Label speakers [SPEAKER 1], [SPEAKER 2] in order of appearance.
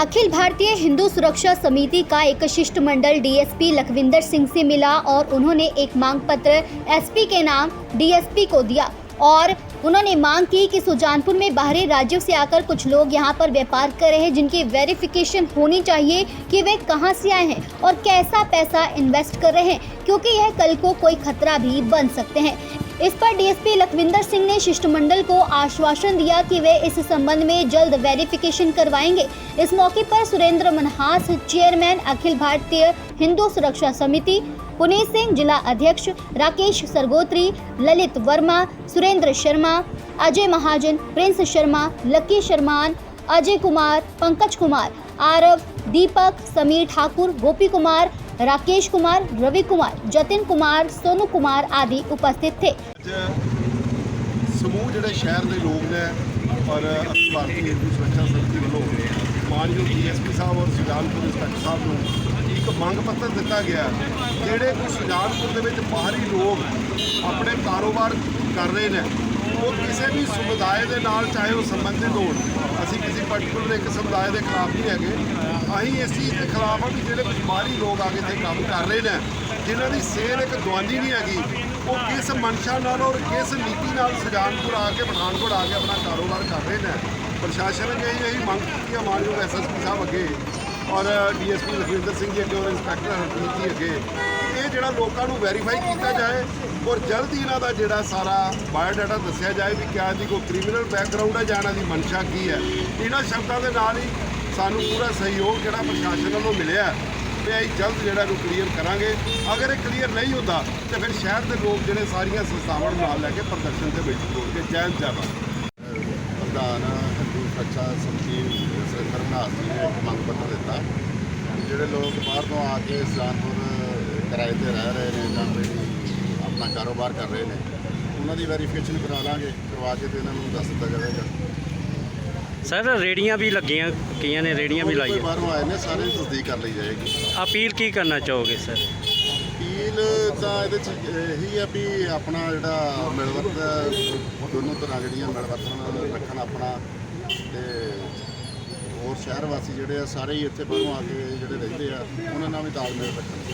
[SPEAKER 1] अखिल भारतीय हिंदू सुरक्षा समिति का एक शिष्टमंडल डीएसपी लखविंदर सिंह से मिला और उन्होंने एक मांग पत्र एसपी के नाम डीएसपी को दिया और उन्होंने मांग की कि सुजानपुर में बाहरी राज्यों से आकर कुछ लोग यहाँ पर व्यापार कर रहे हैं, जिनकी वेरिफिकेशन होनी चाहिए कि वे कहाँ से आए हैं और कैसा पैसा इन्वेस्ट कर रहे हैं, क्योंकि यह कल को कोई खतरा भी बन सकते हैं। इस पर डीएसपी लखविंदर सिंह ने शिष्टमंडल को आश्वासन दिया कि वे इस संबंध में जल्द वेरिफिकेशन करवाएँगे। इस मौके पर सुरेंद्र मनहास चेयरमैन अखिल भारतीय हिंदू सुरक्षा समिति पुनीत सिंह जिला अध्यक्ष, राकेश सरगोत्री, ललित वर्मा, सुरेंद्र शर्मा, अजय महाजन, प्रिंस शर्मा लक्की शर्मान, अजय कुमार, पंकज कुमार, आरव, दीपक, समीर ठाकुर, गोपी कुमार राकेश कुमार रवि कुमार जतिन कुमार सोनू कुमार आदि उपस्थित थे
[SPEAKER 2] ਅੱਜ ਸਮੂਹ ਜਿਹੜੇ ਸ਼ਹਿਰ ਦੇ ਲੋਕ ਨੇ ਔਰ ਅਖਿਲ ਭਾਰਤੀ ਹਿੰਦੂ ਸੁਰੱਖਿਆ ਸੰਸਥਾ ਵੱਲੋਂ ਮਾਨਯੋਗ ਡੀਐਸਪੀ ਸਾਹਿਬ ਔਰ ਸੁਜਾਨਪੁਰ ਇੰਸਪੈਕਟਰ ਸਾਹਿਬ ਨੂੰ ਇੱਕ ਮੰਗ ਪੱਤਰ ਦਿੱਤਾ ਗਿਆ ਜਿਹੜੇ ਕੋਈ ਸੁਜਾਨਪੁਰ ਦੇ ਵਿੱਚ ਬਾਹਰੀ ਲੋਕ ਆਪਣੇ ਕਾਰੋਬਾਰ ਕਰ ਰਹੇ ਨੇ ਉਹ ਕਿਸੇ ਵੀ ਸਮੁਦਾਇ ਦੇ ਨਾਲ, ਚਾਹੇ ਉਹ ਸੰਬੰਧਿਤ ਹੋਣ, ਅਸੀਂ ਕਿਸੇ ਪਾਰਟਿਕੂਲਰ ਇੱਕ ਸਮੁਦਾਇ ਦੇ ਖਿਲਾਫ ਨਹੀਂ ਹੈਗੇ। ਅਸੀਂ ਇਸ ਚੀਜ਼ ਦੇ ਖਿਲਾਫ ਹਾਂ ਕਿ ਜਿਹੜੇ ਬਿਮਾਰੀ ਲੋਕ ਆ ਕੇ ਇੱਥੇ ਕੰਮ ਕਰ ਰਹੇ ਨੇ, ਜਿਨ੍ਹਾਂ ਦੀ ਸੇਲ ਇੱਕ ਦਵਾਨੀ ਨਹੀਂ ਹੈਗੀ, ਉਹ ਕਿਸ ਮਨਸ਼ਾ ਨਾਲ ਔਰ ਕਿਸ ਨੀਤੀ ਨਾਲ ਸੁਜਾਨਪੁਰ ਆ ਕੇ, ਪਠਾਨਕੋਟ ਆ ਕੇ ਆਪਣਾ ਕਾਰੋਬਾਰ ਕਰ ਰਹੇ ਨੇ। ਪ੍ਰਸ਼ਾਸਨ ਅੱਗੇ ਇਹੀ ਇਹੀ ਮੰਗ ਕੀਤੀ ਹੈ ਮਾਨਯੋਗ ਐਸਐਸਪੀ ਸਾਹਿਬ ਅੱਗੇ ਔਰ ਡੀਐਸਪੀ ਲਖਵਿੰਦਰ ਸਿੰਘ ਜੀ ਅੱਗੇ ਔਰ ਇੰਸਪੈਕਟਰ ਹਰਪ੍ਰੀਤ ਜੀ ਅੱਗੇ। ਜਿਹੜਾ ਲੋਕਾਂ ਨੂੰ ਵੈਰੀਫਾਈ ਕੀਤਾ ਜਾਏ ਔਰ ਜਲਦੀ ਇਹਨਾਂ ਦਾ ਜਿਹੜਾ ਸਾਰਾ ਬਾਇਓਡਾਟਾ ਦੱਸਿਆ ਜਾਏ ਵੀ ਕਿਆ ਇਹਦੀ ਕੋਈ ਕ੍ਰਿਮੀਨਲ ਬੈਕਗ੍ਰਾਉਂਡ ਹੈ ਜਾਂ ਇਹਨਾਂ ਦੀ ਮਨਸ਼ਾ ਕੀ ਹੈ। ਇਹਨਾਂ ਸ਼ਬਦਾਂ ਦੇ ਨਾਲ ਹੀ ਸਾਨੂੰ ਪੂਰਾ ਸਹਿਯੋਗ ਜਿਹੜਾ ਪ੍ਰਸ਼ਾਸਨ ਵੱਲੋਂ ਮਿਲਿਆ ਹੈ ਤੇ ਅਸੀਂ ਜਲਦ ਜਿਹੜਾ ਨੂੰ ਕਲੀਅਰ ਕਰਾਂਗੇ। ਅਗਰ ਇਹ ਕਲੀਅਰ ਨਹੀਂ ਹੁੰਦਾ, ਤੇ ਫਿਰ ਸ਼ਹਿਰ ਦੇ ਲੋਕ ਜਿਹੜੇ ਸਾਰੀਆਂ ਸੰਸਥਾਵਾਂ ਨੂੰ ਨਾਲ ਲੈ ਕੇ ਪ੍ਰਦਰਸ਼ਨ ਤੇ ਵਿੱਚ ਜੋੜ ਕੇ ਚੈਨ ਭਾਰਤ।
[SPEAKER 3] ਪ੍ਰਧਾਨ ਹਿੰਦੂ ਸੁਰੱਖਿਆ ਸਮਿਤੀ ਸੁਰਿੰਦਰ ਨੇ ਮੰਗ ਪੱਤਰ ਦਿੱਤਾ। ਜਿਹੜੇ ਲੋਕ ਬਾਹਰ ਤੋਂ ਆ ਕੇ ਸੁਜਾਨਪੁਰ ਕਿਰਾਏ ਤੇ ਰਹਿ ਰਹੇ ਨੇ ਜਾਂ ਕੋਈ ਆਪਣਾ ਕਾਰੋਬਾਰ ਕਰ ਰਹੇ ਨੇ। ਉਹਨਾਂ ਦੀ ਵੈਰੀਫਿਕੇਸ਼ਨ ਕਰਾ ਲਾਂਗੇ ਕਰਵਾ ਕੇ ਤੇ ਇਹਨਾਂ ਨੂੰ ਦੱਸ ਦਿੱਤਾ ਜਾਵੇਗਾ।
[SPEAKER 4] ਸਰ ਰੇੜੀਆਂ ਵੀ ਲੱਗੀਆਂ ਕਈਆਂ ਨੇ ਰੇੜੀਆਂ ਵੀ
[SPEAKER 3] ਕੋਈ
[SPEAKER 4] ਲਾਈਆਂ।
[SPEAKER 3] ਬਾਹਰੋਂ ਆਏ ਨੇ ਸਾਰੇ ਦੀ ਤਸਦੀਕ ਕਰ ਲਈ ਜਾਏਗੀ।
[SPEAKER 4] ਅਪੀਲ ਕੀ ਕਰਨਾ ਚਾਹੋਗੇ ਸਰ?
[SPEAKER 3] ਅਪੀਲ ਤਾਂ ਇਹਦੇ ਚ ਇਹੀ ਆ ਵੀ ਆਪਣਾ ਜਿਹੜਾ ਮਿਲਵਰਤ ਦੋਨੋਂ ਤਰ੍ਹਾਂ ਜਿਹੜੀਆਂ ਮਿਲਵਰਤਨ ਰੱਖਣ ਆਪਣਾ ਤੇ ਹੋਰ ਸ਼ਹਿਰ ਵਾਸੀ ਜਿਹੜੇ ਆ ਸਾਰੇ ਹੀ ਇੱਥੇ ਬਾਹਰੋਂ ਆ ਕੇ ਜਿਹੜੇ ਰਹਿੰਦੇ ਆ ਉਹਨਾਂ ਨਾਲ ਵੀ ਤਾਲਮੇਲ ਰੱਖਣ।